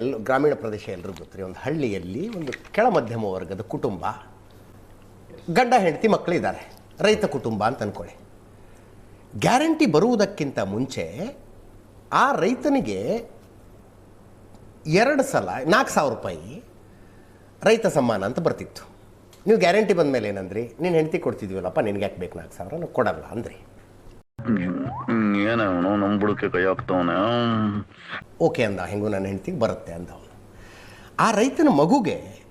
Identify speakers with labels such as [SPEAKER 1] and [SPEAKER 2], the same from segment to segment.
[SPEAKER 1] ಗ್ರಾಮೀಣ ಪ್ರದೇಶ ಎಲ್ಲರಿಗೂ ಗೊತ್ತಿರಿ ಒಂದು ಹಳ್ಳಿಯಲ್ಲಿ ಒಂದು ಕೆಳ ಮಧ್ಯಮ ವರ್ಗದ ಕುಟುಂಬ, ಗಂಡ, ಹೆಂಡತಿ ಮಕ್ಕಳಿದ್ದಾರೆ ರೈತ ಕುಟುಂಬ ಅಂತ ಅಂದ್ಕೊಳ್ಳಿ ಗ್ಯಾರಂಟಿ ಬರುವುದಕ್ಕಿಂತ ಮುಂಚೆ ಆ ರೈತನಿಗೆ ಎರಡು ಸಲ, ನಾಲ್ಕು ಸಾವಿರ ರೂಪಾಯಿ ರೈತ ಸಮ್ಮಾನ ಅಂತ ಬರ್ತಿತ್ತು. ನೀವು ಗ್ಯಾರಂಟಿ ಬಂದ ಮೇಲೆ ಏನಂದ್ರಿ? ನೀನು ಹೆಂಡತಿ ಕೊಡ್ತಿದ್ವಲ್ಲಪ್ಪ, ನಿನ್ಗೆ ಯಾಕೆ ಬೇಕು ನಾಲ್ಕು ಸಾವಿರ? ಕೊಡಲ್ಲ ಅಂದ್ರಿ.
[SPEAKER 2] ಏನವನು ನಮ್ಮ ಬುಡಕ್ಕೆ ಕೈ ಹಾಕ್ತವನೆ.
[SPEAKER 1] ಓಕೆ ಅಂದ ಹೆಂಗು ನನ್ನ ಹೆಂಡ್ತಿಗೆ ಬರುತ್ತೆ ಅಂದ ಅವನು. ಆ ರೈತನ ಮಗುಗೆ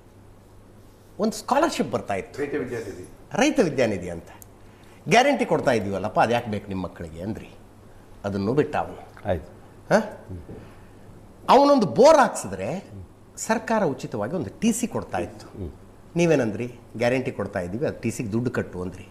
[SPEAKER 1] ಒಂದು ಸ್ಕಾಲರ್ಶಿಪ್ ಬರ್ತಾ ಇತ್ತು. ರೈತ ವಿದ್ಯಾನಿಧಿ. ಅಂತ. ಗ್ಯಾರಂಟಿ ಕೊಡ್ತಾ ಇದ್ದೀವಲ್ಲಪ್ಪ ಅದು ಯಾಕೆ ಬೇಕು ನಿಮ್ಮ ಮಕ್ಕಳಿಗೆ ಅಂದ್ರಿ. ಅದನ್ನು ಬಿಟ್ಟ ಅವನು.
[SPEAKER 3] ಆಯ್ತು.
[SPEAKER 1] ಹಾಂ? ಅವನೊಂದು ಬೋರ್ ಹಾಕ್ಸಿದ್ರೆ ಸರ್ಕಾರ ಉಚಿತವಾಗಿ ಒಂದು ಟಿ ಸಿ ಕೊಡ್ತಾ ಇತ್ತು. ನೀವೇನಂದ್ರಿ? ಗ್ಯಾರಂಟಿ ಕೊಡ್ತಾ ಇದ್ದೀವಿ ಅದು ಟಿ ಸಿಗೆ ದುಡ್ಡು ಕಟ್ಟು ಅಂದ್ರಿ.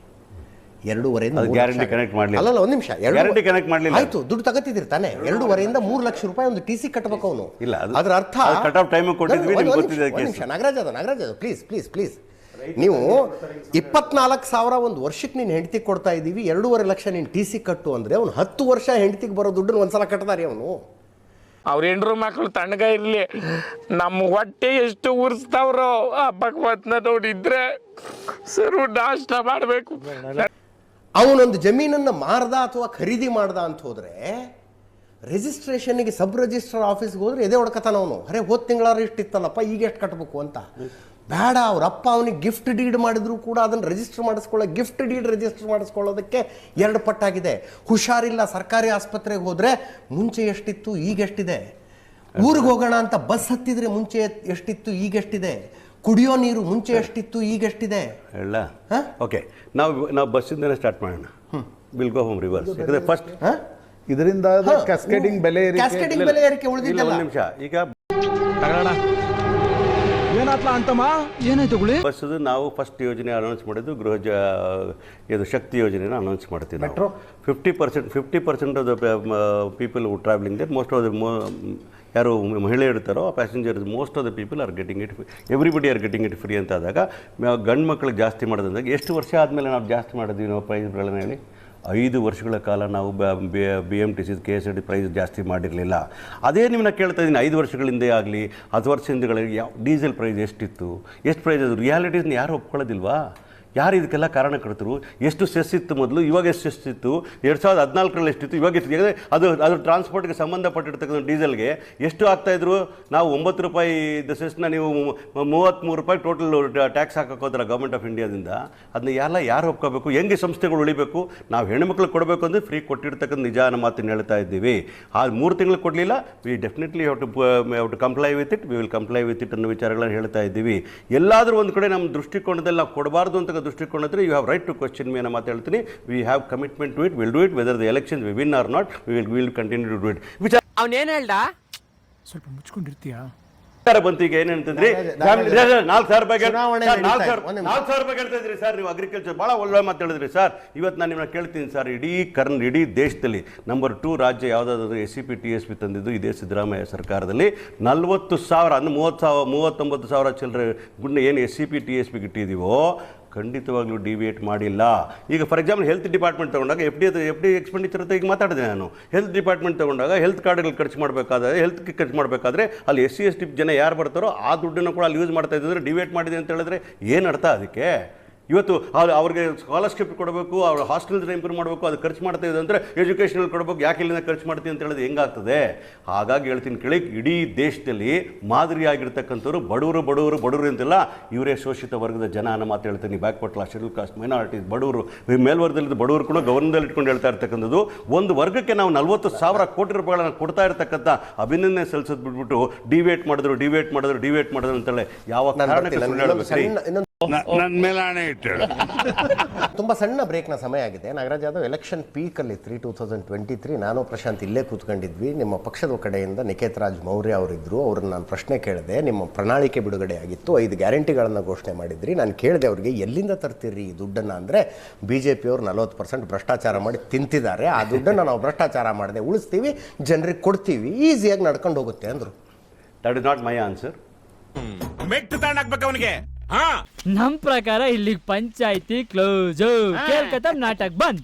[SPEAKER 1] ಎರಡೂವರೆಯಿಂದ ಮೂರು
[SPEAKER 3] guarantee
[SPEAKER 1] ಅಲ್ಲ ಒಂದು ನಿಮಿಷ. ಗ್ಯಾರಂಟಿ
[SPEAKER 3] ಕನೆಕ್ಟ್ connect ಮಾಡ್ಲಿಲ್ಲ.
[SPEAKER 1] ಆಯ್ತು ದುಡ್ಡು ತಗತ್ತಿದ್ರಿ ತಾನೆ. ಎರಡೂವರೆಯಿಂದ ಮೂರು ಲಕ್ಷ ರೂಪಾಯಿ ಒಂದು ಟಿ ಸಿ ಕಟ್ಟಬೇಕು ಅವನು.
[SPEAKER 3] ಇಲ್ಲ, ಅದು-
[SPEAKER 1] ಅದರ ಅರ್ಥ
[SPEAKER 3] ಕಟ್ ಆಫ್ ಟೈಮ್ ಕೊಟ್ಟಿದ್ವಿ,
[SPEAKER 1] ಒಂದು-
[SPEAKER 3] ನಿಮ್ಗೆ ಗೊತ್ತಿದೆ
[SPEAKER 1] ನಿಮಿಷ, ನಾಗರಾಜ್ ಅದು ನಾಗರಾಜ್ ಅದು ಪ್ಲೀಸ್ ಪ್ಲೀಸ್ ಪ್ಲೀಸ್ ನೀವು ಇಪ್ಪತ್ನಾಲ್ಕು ಸಾವಿರ ಒಂದು ವರ್ಷಕ್ಕೆ ನೀನು ಹೆಂಡತಿ ಕೊಡ್ತಾ ಇದ್ದೀವಿ ಎರಡೂವರೆ ಲಕ್ಷ ನೀನು ಟಿ ಸಿ ಕಟ್ಟು ಅಂದ್ರೆ ಅವ್ನು ಹತ್ತು ವರ್ಷ ಹೆಂಡತಿಗೆ ಬರೋ ದುಡ್ಡನ್ನು ಒಂದ್ಸಲ ಕಟ್ಟದಾರಿ ಅವನು.
[SPEAKER 4] ಅವ್ರ ಹೆಂಡ್ರು ಮಕ್ಕಳು ತಣ್ಣಗ ಇರಲಿ. ನಮ್ಮ ಹೊಟ್ಟೆ ಎಷ್ಟು ಉರಿಸ್ತಾವ್ರೋ ಆ ಭಗವತ್ನ ನೋಡಿದ್ರೆ ಸರು ನಾಷ್ಟ ಮಾಡಬೇಕು.
[SPEAKER 1] ಅವನೊಂದು ಜಮೀನನ್ನು ಮಾರ್ದ ಅಥವಾ ಖರೀದಿ ಮಾಡ್ದ ಅಂತ ಹೋದರೆ ರಿಜಿಸ್ಟ್ರೇಷನ್ಗೆ ಸಬ್ ರಿಜಿಸ್ಟ್ರಾರ್ ಆಫೀಸ್ಗೆ ಹೋದ್ರೆ ಎದೆ ಹೊಡ್ಕತಾನ ಅವನು. ಅರೆ, ಹೋದ ತಿಂಗಳಾರು ಇಷ್ಟಿತ್ತಲ್ಲಪ್ಪ, ಈಗ ಎಷ್ಟು ಕಟ್ಟಬೇಕು ಅಂತ. ಬೇಡ, ಅವ್ರ ಅಪ್ಪ ಅವನಿಗೆ ಗಿಫ್ಟ್ ಡೀಡ್ ಮಾಡಿದ್ರು ಕೂಡ ಅದನ್ನು ರಿಜಿಸ್ಟರ್ ಮಾಡಿಸ್ಕೊಳ್ಳೋ ಗಿಫ್ಟ್ ಡೀಡ್ ರಿಜಿಸ್ಟರ್ ಮಾಡಿಸ್ಕೊಳ್ಳೋದಕ್ಕೆ ಎರಡು ಪಟ್ಟಾಗಿದೆ. ಹುಷಾರಿಲ್ಲ, ಸರ್ಕಾರಿ ಆಸ್ಪತ್ರೆಗೆ ಹೋದರೆ ಮುಂಚೆ ಎಷ್ಟಿತ್ತು, ಈಗ ಎಷ್ಟಿದೆ? ಊರಿಗೆ ಹೋಗೋಣ ಅಂತ ಬಸ್ ಹತ್ತಿದ್ರೆ ಮುಂಚೆ ಎಷ್ಟಿತ್ತು, ಈಗ ಎಷ್ಟಿದೆ? ಕುಡಿಯೋ ನೀರು ಮುಂಚೆ ಎಷ್ಟಿತ್ತು ಈಗ ಎಷ್ಟಿದೆ
[SPEAKER 3] ಹೇಳ.
[SPEAKER 1] ಹಾ?
[SPEAKER 3] ಓಕೆ. ನಾವು ನಾವು ಬಸ್ಸಿಂದನೇ ಸ್ಟಾರ್ಟ್ ಮಾಡೋಣ. ವಿಲ್ ಗೋ ಹೋಮ್ ರಿವರ್ಸ್ ಯಾಕಂದ್ರೆ ಫಸ್ಟ್
[SPEAKER 1] ಹಾ?
[SPEAKER 5] ಇದರಿಂದ ಕ್ಯಾಸ್ಕೇಡಿಂಗ್ ಬೆಲೆ ಏರಿಕೆ
[SPEAKER 1] ಕ್ಯಾಸ್ಕೇಡಿಂಗ್ ಬೆಲೆ ಏರಿಕೆ ಉಳಿದಿಲ್ಲ
[SPEAKER 3] ಒಂದು ನಿಮಿಷ. ಈಗ
[SPEAKER 6] ಏನಾತ್ಲ ಅಂತಮ್ಮ? ಏನಾಯ್ತು ಗುಳಿ?
[SPEAKER 3] ಬಸ್ಸದು ನಾವು ಫಸ್ಟ್ ಯೋಜನೆ ಅನೌನ್ಸ್ ಮಾಡಿದ್ದು ಗೃಹ ಜ ಇದು ಶಕ್ತಿ ಯೋಜನೆನ ಅನೌನ್ಸ್ ಮಾಡ್ತೀವಿ metro fifty percent fifty percent of the people travelling there most of the ಯಾರು ಮಹಿಳೆ ಇರ್ತಾರೋ ಆ passenger most of the people are getting it everybody are getting it free ಅಂತ ಆದಾಗ ಗಂಡು ಮಕ್ಕಳಿಗೆ ಜಾಸ್ತಿ ಮಾಡೋದಂದಾಗ ಎಷ್ಟು ವರ್ಷ ಆದಮೇಲೆ ನಾವು ಜಾಸ್ತಿ ಮಾಡಿದ್ವಿ ನಾವು ಪ್ರೈಸ್ಗಳನ್ನ ಹೇಳಿ? ಐದು ವರ್ಷಗಳ ಕಾಲ ನಾವು B M T C K S R T price ಜಾಸ್ತಿ ಮಾಡಿರಲಿಲ್ಲ. ಅದೇ ನಿಮ್ಮನ್ನ ಕೇಳ್ತಾ ಇದ್ದೀನಿ, ಐದು ವರ್ಷಗಳ ಹಿಂದೆ ಆಗಲಿ, ಹತ್ತು ವರ್ಷ ಹಿಂದೆಗಳಿಗೆ ಯಾವ ಡೀಸೆಲ್ ಪ್ರೈಸ್ ಎಷ್ಟಿತ್ತು? ಎಷ್ಟು ಪ್ರೈಸ್ ಅದು? ರಿಯಾಲಿಟೀಸ್ನ ಯಾರು ಒಪ್ಕೊಳ್ಳೋದಿಲ್ವಾ? ಯಾರು ಇದಕ್ಕೆಲ್ಲ ಕಾರಣ ಕೊಡ್ತರು ಎಷ್ಟು ಸೆಸ್ ಇತ್ತು ಮೊದಲು? ಇವಾಗ ಎಷ್ಟು ಸೆಸ್ ಇತ್ತು? ಎರಡು ಸಾವಿರದ ಹದಿನಾಲ್ಕರಲ್ಲಿ ಎಷ್ಟಿತ್ತು ಇವಾಗ ಎಷ್ಟು ಯಾಕಂದರೆ ಅದು ಅದು ಟ್ರಾನ್ಸ್ಪೋರ್ಟ್ಗೆ ಸಂಬಂಧಪಟ್ಟಿರ್ತಕ್ಕಂಥ ಡೀಸೆಲ್ಗೆ ಎಷ್ಟು ಆಗ್ತಾಯಿದ್ರು ನಾವು ಒಂಬತ್ತು ರೂಪಾಯಿ ಸೆಸ್ನ ನೀವು ಮೂವತ್ತ್ಮೂರು ರೂಪಾಯಿ ಟೋಟಲ್ ಟ್ಯಾಕ್ಸ್ ಹಾಕಕ್ಕೆ ಹೋದ್ರೆ ಗೌರ್ಮೆಂಟ್ ಆಫ್ ಇಂಡಿಯಾದಿಂದ ಅದನ್ನ ಎಲ್ಲ ಯಾರು ಒಪ್ಕೋಬೇಕು? ಹೆಂಗೆ ಸಂಸ್ಥೆಗಳು ಉಳಿಬೇಕು? ನಾವು ಹೆಣ್ಮಕ್ಳಿಗೆ ಕೊಡಬೇಕು ಅಂದರೆ ಫ್ರೀ ಕೊಟ್ಟಿರ್ತಕ್ಕಂಥ ನಿಜಾನ ಮಾತನ್ನು ಹೇಳ್ತಾ ಇದ್ದೀವಿ. ಆ ಮೂರು ತಿಂಗಳು ಕೊಡಲಿಲ್ಲ. We definitely to to comply with it we will comply with it ಅನ್ನೋ ವಿಚಾರಗಳನ್ನು ಹೇಳ್ತಾ ಇದ್ದೀವಿ. ಎಲ್ಲಾದರೂ ಒಂದು ಕಡೆ ನಮ್ಮ ದೃಷ್ಟಿಕೋನದಲ್ಲಿ ನಾವು ಕೊಡಬಾರ್ದು ಅಂತ ದೃಷ್ಟಿಕೋನದಲ್ಲಿ you have right to question me ಅನ್ನೋ ಮಾತು ಹೇಳ್ತೀನಿ. We have commitment to it will do it whether the election we win or not we will will continue to do it ವಿಚಾರ
[SPEAKER 7] ಅವನೇನು ಹೇಳ್ದ?
[SPEAKER 6] ಸ್ವಲ್ಪ ಮುಚ್ಕೊಂಡಿರ್ತೀಯಾ?
[SPEAKER 3] ಸರ್ ಬಂತು ಈಗ ಏನಂತಂದ್ರಿ ನಾಲ್ಕು ಸಾವಿರ ರೂಪಾಯಿ ನಾಲ್ಕು ಸಾವಿರ ರೂಪಾಯಿ ಹೇಳ್ತಾ ಇದ್ರಿ ಸರ್ ನೀವು ಅಗ್ರಿಕಲ್ಚರ್ ಭಾಳ ಒಳ್ಳೆ ಮಾತು ಹೇಳಿದ್ರಿ ಸರ್. ಇವತ್ತು ನಾನು ನಿಮ್ಮನ್ನ ಕೇಳ್ತೀನಿ ಸರ್ ಇಡೀ ಕರ್ನ್ ಇಡೀ ದೇಶದಲ್ಲಿ ನಂಬರ್ ಟೂ ರಾಜ್ಯ ಯಾವುದಾದ್ರು S C P T S P ತಂದಿದ್ದು ಇದೇ ಸಿದ್ದರಾಮಯ್ಯ ಸರ್ಕಾರದಲ್ಲಿ. ನಲ್ವತ್ತು ಸಾವಿರ ಅಂದ್ರೆ ಮೂವತ್ತು ಸಾವಿರ ಮೂವತ್ತೊಂಬತ್ತು ಸಾವಿರ ಚಿಲ್ಲರೆ ಗುಂಡ ಏನು S C P T S ಪಿಗೆ ಇಟ್ಟಿದ್ದೀವೋ ಖಂಡಿತವಾಗ್ಲೂ ಡಿವಿಯೇಟ್ ಮಾಡಿಲ್ಲ. ಈಗ ಫಾರ್ ಎಕ್ಸಾಂಪಲ್ ಹೆಲ್ತ್ ಡಿಪಾರ್ಟ್ಮೆಂಟ್ ತಗೊಂಡಾಗ F D F D expenditure ಅಂತ ಈಗ ಮಾತಾಡಿದೆ ನಾನು. ಹೆಲ್ತ್ ಡಿಪಾರ್ಟ್ಮೆಂಟ್ ತಗೊಂಡಾಗ ಹೆಲ್ತ್ ಕಾರ್ಡ್ಗಳು ಖರ್ಚು ಮಾಡಬೇಕಾದ್ರೆ ಹೆಲ್ತ್ಗೆ ಖರ್ಚು ಮಾಡಬೇಕಾದ್ರೆ ಅಲ್ಲಿ ಎಸ್ ಸಿ ಎಸ್ ಟಿ ಜನ ಯಾರು ಬರ್ತಾರೋ ಆ ದುಡ್ಡನ್ನು ಕೂಡ ಅಲ್ಲಿ ಯೂಸ್ ಮಾಡ್ತಾ ಇದ್ದರೆ ಡಿವೇಟ್ ಮಾಡಿದೆ ಅಂತ ಹೇಳಿದ್ರೆ ಏನು ಅರ್ಥ ಅದಕ್ಕೆ? ಇವತ್ತು ಅವ್ರು ಅವ್ರಿಗೆ ಸ್ಕಾಲರ್ಶಿಪ್ ಕೊಡಬೇಕು ಅವ್ರ ಹಾಸ್ಟೆಲ್ಸ್ ಇಂಪ್ರೂವ್ ಮಾಡಬೇಕು ಅದು ಖರ್ಚು ಮಾಡ್ತಾ ಇದೆ ಅಂದರೆ ಎಜುಕೇಷನಲ್ಲಿ ಕೊಡಬೇಕು ಯಾಕೆ ಇಲ್ಲಿಂದ ಖರ್ಚು ಮಾಡ್ತೀವಿ ಅಂತ ಹೇಳೋದು ಹೆಂಗಾಗ್ತದೆ? ಹಾಗಾಗಿ ಹೇಳ್ತೀನಿ ಕೇಳಿ ಇಡೀ ದೇಶದಲ್ಲಿ ಮಾದರಿಯಾಗಿರ್ತಕ್ಕಂಥವ್ರು ಬಡವರು ಬಡವರು ಬಡವರು ಅಂತೆಲ್ಲ ಇವರೇ ಶೋಷಿತ ವರ್ಗದ ಜನ ಅನ್ನೋ ಮಾತು ಹೇಳ್ತೀನಿ. Backward class schedule caste minorities ಬಡವರು. ಮೇಲ್ವರ್ಗದಲ್ಲಿ ಬಡವರು ಕೂಡ ಗೌರ್ಮೆಂಟಲ್ಲಿ ಇಟ್ಕೊಂಡು ಹೇಳ್ತಾ ಇರ್ತಕ್ಕಂಥದ್ದು. ಒಂದು ವರ್ಗಕ್ಕೆ ನಾವು ನಲ್ವತ್ತು ಸಾವಿರ ಕೋಟಿ ರೂಪಾಯಿಗಳನ್ನು ಕೊಡ್ತಾ ಇರ್ತಕ್ಕಂಥ ಅಭಿನಂದನೆ ಸಲ್ಲಿಸೋದು ಬಿಟ್ಬಿಟ್ಟು ಡಿವೇಟ್ ಮಾಡಿದ್ರು ಡಿವೇಟ್ ಮಾಡಿದ್ರು ಡಿವೇಟ್ ಮಾಡಿದ್ರು ಅಂತೇಳಿ ಯಾವ ಕಾರಣಕ್ಕೆ
[SPEAKER 2] ನನ್ನ ಮೇಲೆ ಇಟ್ಟು
[SPEAKER 1] ತುಂಬ ಸಣ್ಣ ಬ್ರೇಕ್ನ ಸಮಯ ಆಗಿದೆ. Nagaraj Yadav election ಪೀಕಲ್ಲಿ three two thousand twenty three ನಾನು ಪ್ರಶಾಂತ್ ಇಲ್ಲೇ ಕೂತ್ಕೊಂಡಿದ್ವಿ. ನಿಮ್ಮ ಪಕ್ಷದ ಕಡೆಯಿಂದ ನಿಖೇತ್ ರಾಜ್ ಮೌರ್ಯ ಅವರಿದ್ರು. ಅವ್ರನ್ನ ನಾನು ಪ್ರಶ್ನೆ ಕೇಳಿದೆ ನಿಮ್ಮ ಪ್ರಣಾಳಿಕೆ ಬಿಡುಗಡೆ ಆಗಿತ್ತು. ಐದು ಗ್ಯಾರಂಟಿಗಳನ್ನು ಘೋಷಣೆ ಮಾಡಿದ್ರಿ. ನಾನು ಕೇಳಿದೆ ಅವ್ರಿಗೆ ಎಲ್ಲಿಂದ ತರ್ತೀರಿ ಈ ದುಡ್ಡನ್ನು? ಅಂದರೆ ಬಿ ಜೆ ಪಿಯವರು ನಲವತ್ತು ಪರ್ಸೆಂಟ್ ಭ್ರಷ್ಟಾಚಾರ ಮಾಡಿ ತಿಂತಿದ್ದಾರೆ. ಆ ದುಡ್ಡನ್ನು ನಾವು ಭ್ರಷ್ಟಾಚಾರ ಮಾಡದೆ ಉಳಿಸ್ತೀವಿ ಜನರಿಗೆ ಕೊಡ್ತೀವಿ. ಈಸಿಯಾಗಿ ನಡ್ಕೊಂಡು ಹೋಗುತ್ತೆ ಅಂದರು.
[SPEAKER 3] That is not my answer
[SPEAKER 8] ಮೆಟ್ಟು ತಗೊಂಡಾಕ್ಬೇಕು ಅವನಿಗೆ.
[SPEAKER 7] ನಮ್ ಪ್ರಕಾರ ಇಲ್ಲಿ ಪಂಚಾಯತಿ ಕ್ಲೋಸ್ ಕೇಳ್ಕತ್ತ ನಾಟಕ್ ಬಂದ್.